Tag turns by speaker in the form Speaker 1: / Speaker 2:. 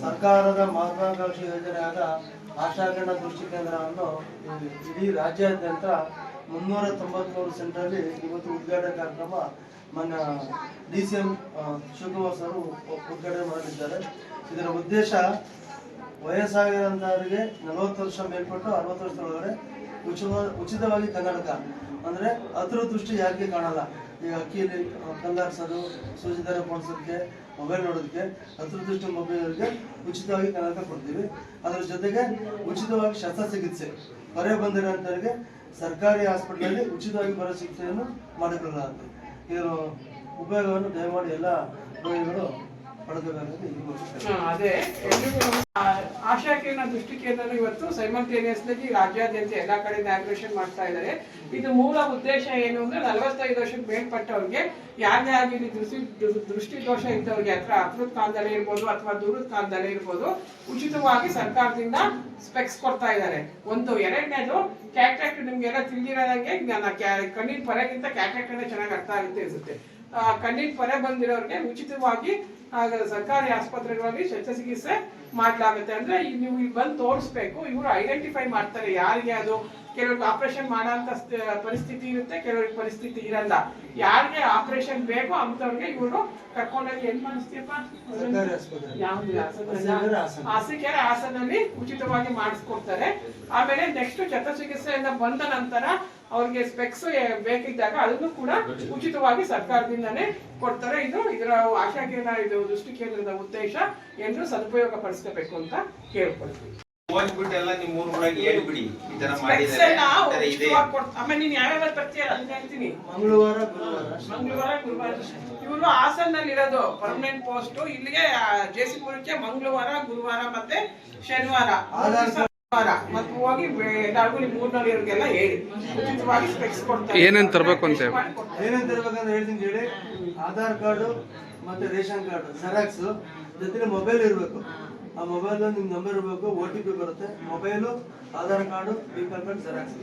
Speaker 1: ಸರ್ಕಾರದ ಮಹತ್ವಾಕಾಂಕ್ಷಿ ಯೋಜನೆ ಆದ ಆಶಾಕಿರಣ ದೃಷ್ಟಿ ಕೇಂದ್ರವನ್ನು ಇಡೀ ರಾಜ್ಯಾದ್ಯಂತ ಮುನ್ನೂರ ತೊಂಬತ್ಮೂರು ಸೆಂಟ್ರಲ್ಲಿ ಇವತ್ತು ಉದ್ಘಾಟನೆ ಕಾರ್ಯಕ್ರಮ ನನ್ನ D C M Shivakumar sir ಉದ್ಘಾಟನೆ ಮಾಡಲಿದ್ದಾರೆ. ಇದರ ಉದ್ದೇಶ ವಯಸ್ಸಾಗಿರೋಂಥವರಿಗೆ ನಲವತ್ತು ವರ್ಷ ಮೇಲ್ಪಟ್ಟು ಅರವತ್ತು ವರ್ಷದೊಳಗಡೆ ಉಚಿತ ಉಚಿತವಾಗಿ ಕನ್ನಡಕ. ಅಂದರೆ ಅದರ ದೃಷ್ಟಿ ಯಾಕೆ ಕಾಣಲ್ಲ. ಈಗ ಅಕ್ಕಿಯಲ್ಲಿ ಕಲ್ಲಾಡ್ಸೋದು ಸೂಜಿ ದರ ಮೊಬೈಲ್ ನೋಡೋದಕ್ಕೆ ದೃಷ್ಟಿ ಮೊಬೈಲ್ಗೆ ಉಚಿತವಾಗಿ ಕನ್ನಡಕ ಕೊಡ್ತೀವಿ. ಅದರ ಜೊತೆಗೆ ಉಚಿತವಾಗಿ ಶಸ್ತ್ರಚಿಕಿತ್ಸೆ. ಹೊರೆ ಬಂದಿರೋಂಥವ್ರಿಗೆ ಸರ್ಕಾರಿ ಹಾಸ್ಪಿಟಲಲ್ಲಿ ಉಚಿತವಾಗಿ ಬರೋ ಚಿಕಿತ್ಸೆಯನ್ನು ಮಾಡಿಕೊಳ್ಳಲಾಗುತ್ತೆ ಇದರ ಉಪಯೋಗವನ್ನು ದಯಮಾಡಿ ಎಲ್ಲ ರೋಗಿಗಳು
Speaker 2: ಅದೇ. ಆಶಾ ಕಿರಣ ದೃಷ್ಟಿ ಕೇಂದ್ರ ಇವತ್ತು ಸೈಮಲ್ಟೇನಿಯಸ್ಲಿ ರಾಜ್ಯಾದ್ಯಂತ ಎಲ್ಲಾ ಕಡೆ ಇನಾಗ್ರೇಷನ್ ಮಾಡ್ತಾ ಇದ್ದಾರೆ. ಇದು ಮೂಲ ಉದ್ದೇಶ ಏನು ಅಂದ್ರೆ ನಲವತ್ತೈದು ವರ್ಷಕ್ಕೆ ಮೇಲ್ಪಟ್ಟವ್ರಿಗೆ ಯಾರೇ ಆಗಿರಲಿ ದೃಷ್ಟಿ ದೃಷ್ಟಿ ದೋಷ ಇದ್ದವ್ರಿಗೆ ಹತ್ರ ಹತ್ರದ ಕಾಲದಲ್ಲೇ ಇರ್ಬೋದು ಅಥವಾ ದೂರದ ಕಾಲದಲ್ಲೇ ಇರ್ಬೋದು, ಉಚಿತವಾಗಿ ಸರ್ಕಾರದಿಂದ ಸ್ಪೆಕ್ಸ್ ಕೊಡ್ತಾ ಇದ್ದಾರೆ. ಒಂದು, ಎರಡನೇದು ಕ್ಯಾಟ್ರಾಕ್ಟ್ ನಿಮ್ಗೆಲ್ಲ ತಿಳಿದಿರೋದಂಗೆ ಕಣ್ಣಿನ ಪರಗಿಂತ ಕ್ಯಾಟ್ರಾಕ್ಟ್ ಚೆನ್ನಾಗಿ ಅರ್ಥ ಆಗುತ್ತೆ ಅನ್ಸುತ್ತೆ. ಕಣ್ಣಿನ ಪೊರೆ ಬಂದಿರೋರಿಗೆ ಉಚಿತವಾಗಿ ಸರ್ಕಾರಿ ಆಸ್ಪತ್ರೆಗಳಲ್ಲಿ ಶಸ್ತ್ರಚಿಕಿತ್ಸೆ ಮಾಡಲಾಗುತ್ತೆ. ಅಂದ್ರೆ ನೀವು ಇಲ್ಲಿ ಬಂದು ತೋರಿಸ್ಬೇಕು ಇವರು ಐಡೆಂಟಿಫೈ ಮಾಡ್ತಾರೆ ಯಾರಿಗೆ ಅದು. ಕೆಲವ್ರಿಗೆ ಆಪರೇಷನ್ ಮಾಡೋಂಥ ಸ್ಥ- ಪರಿಸ್ಥಿತಿ ಇರುತ್ತೆ ಕೆಲವ್ರಿಗೆ ಪರಿಸ್ಥಿತಿ ಇರಲ್ಲ. ಯಾರಿಗೆ ಆಪರೇಷನ್ ಬೇಕೋ ಅಂತವ್ರಿಗೆ ಇವರು ಕರ್ಕೊಂಡೋಗಿ ಏನ್ ಮಾಡಿಸ್ತೀಯಪ್ಪ. ಹಾಸಿಗೆರೆ ಹಾಸನಲ್ಲಿ ಉಚಿತವಾಗಿ ಮಾಡಿಸ್ಕೊಡ್ತಾರೆ. ಆಮೇಲೆ ನೆಕ್ಸ್ಟ್ ಶಸ್ತ್ರಚಿಕಿತ್ಸೆಯಿಂದ ಬಂದ ನಂತರ ಅವ್ರಿಗೆ ಸ್ಪೆಕ್ಸ್ ಬೇಕಿದ್ದಾಗ ಅದನ್ನು ಕೂಡ ಉಚಿತವಾಗಿ ಸರ್ಕಾರದಿಂದನೇ ಕೊಡ್ತಾರೆ. ಇದು ಇದರ ಆಶಾ ಕೇಂದ್ರ ಇದು ದೃಷ್ಟಿ ಕೇಂದ್ರದ ಉದ್ದೇಶ ಎಲ್ಲರೂ ಸದುಪಯೋಗ ಪಡಿಸ್ಕೋಬೇಕು ಅಂತ ಕೇಳ್ಕೊಳ್ತೀವಿ. ಆಮೇಲೆ ನೀನ್ ಯಾವ್ಯಾವ ಬರ್ತೀಯ ಅದನ್ನ ಹೇಳ್ತೀನಿ.
Speaker 1: ಮಂಗಳವಾರ ಗುರುವಾರ.
Speaker 2: ಮಂಗಳವಾರ ಗುರುವಾರ. ಇವರು ಹಾಸನ್ನಲ್ಲಿ ಇರೋದು ಪರ್ಮನೆಂಟ್ ಪೋಸ್ಟ್ ಇಲ್ಲಿಗೆ ಜೆ ಸಿ ಪುರಕ್ಕೆ ಮಂಗಳವಾರ ಗುರುವಾರ ಮತ್ತೆ ಶನಿವಾರ. ಮತ್ತೆ ಹೋಗಿ ಎಲ್ಲರಿಗೂ ನಿಮ್ ಊರ್ನವ್ರಿಗೆಲ್ಲ ಹೇಳಿ. ಉಚಿತವಾಗಿ ಸ್ಪೆಕ್ಸ್ ಕೊಡ್ತಾರೆ.
Speaker 3: ಏನೇನ್ ತರ್ಬೇಕು ಅಂತ ಹೇಳಿ.
Speaker 1: ಏನೇನ್ ತರಬೇಕಂತ ಹೇಳ್ತೀನಿ ಹೇಳಿ ಆಧಾರ್ ಕಾರ್ಡು ಮತ್ತೆ ರೇಷನ್ ಕಾರ್ಡ್ ಸರಾಕ್ಸ್ ಜೊತೆಗೆ ಮೊಬೈಲ್ ಇರಬೇಕು. ಆ ಮೊಬೈಲ್ ನಿಮ್ ನಂಬರ್ ಇರಬೇಕು ಓ ಟಿ ಪಿ ಬರುತ್ತೆ. Mobile Aadhaar card B card
Speaker 2: xerox